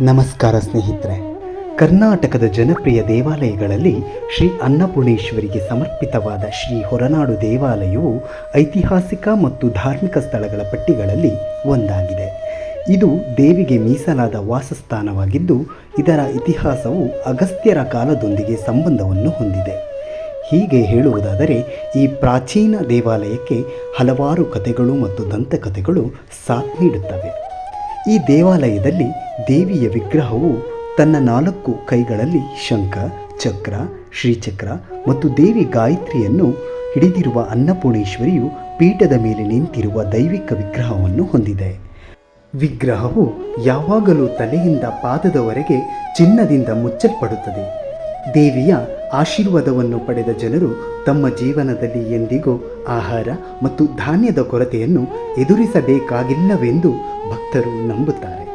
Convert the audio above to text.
ನಮಸ್ಕಾರ ಸ್ನೇಹಿತರೆ. ಕರ್ನಾಟಕದ ಜನಪ್ರಿಯ ದೇವಾಲಯಗಳಲ್ಲಿ ಶ್ರೀ ಅನ್ನಪೂರ್ಣೇಶ್ವರಿಗೆ ಸಮರ್ಪಿತವಾದ ಶ್ರೀ ಹೊರನಾಡು ದೇವಾಲಯವು ಐತಿಹಾಸಿಕ ಮತ್ತು ಧಾರ್ಮಿಕ ಸ್ಥಳಗಳ ಪಟ್ಟಿಗಳಲ್ಲಿ ಒಂದಾಗಿದೆ. ಇದು ದೇವಿಗೆ ಮೀಸಲಾದ ವಾಸಸ್ಥಾನವಾಗಿದ್ದು, ಇದರ ಇತಿಹಾಸವು ಅಗಸ್ತ್ಯರ ಕಾಲದೊಂದಿಗೆ ಸಂಬಂಧವನ್ನು ಹೊಂದಿದೆ. ಹೀಗೆ ಹೇಳುವುದಾದರೆ, ಈ ಪ್ರಾಚೀನ ದೇವಾಲಯಕ್ಕೆ ಹಲವಾರು ಕಥೆಗಳು ಮತ್ತು ದಂತಕಥೆಗಳು ಸಾಥ್ ನೀಡುತ್ತವೆ. ಈ ದೇವಾಲಯದಲ್ಲಿ ದೇವಿಯ ವಿಗ್ರಹವು ತನ್ನ ನಾಲ್ಕು ಕೈಗಳಲ್ಲಿ ಶಂಖ, ಚಕ್ರ, ಶ್ರೀಚಕ್ರ ಮತ್ತು ದೇವಿ ಗಾಯತ್ರಿಯನ್ನು ಹಿಡಿದಿರುವ ಅನ್ನಪೂರ್ಣೇಶ್ವರಿಯು ಪೀಠದ ಮೇಲೆ ನಿಂತಿರುವ ದೈವಿಕ ವಿಗ್ರಹವನ್ನು ಹೊಂದಿದೆ. ವಿಗ್ರಹವು ಯಾವಾಗಲೂ ತಲೆಯಿಂದ ಪಾದದವರೆಗೆ ಚಿನ್ನದಿಂದ ಮುಚ್ಚಲ್ಪಡುತ್ತದೆ. ದೇವಿಯ ಆಶೀರ್ವಾದವನ್ನು ಪಡೆದ ಜನರು ತಮ್ಮ ಜೀವನದಲ್ಲಿ ಎಂದಿಗೂ ಆಹಾರ ಮತ್ತು ಧಾನ್ಯದ ಕೊರತೆಯನ್ನು ಎದುರಿಸಬೇಕಾಗಿಲ್ಲವೆಂದು ಭಕ್ತರು ನಂಬುತ್ತಾರೆ.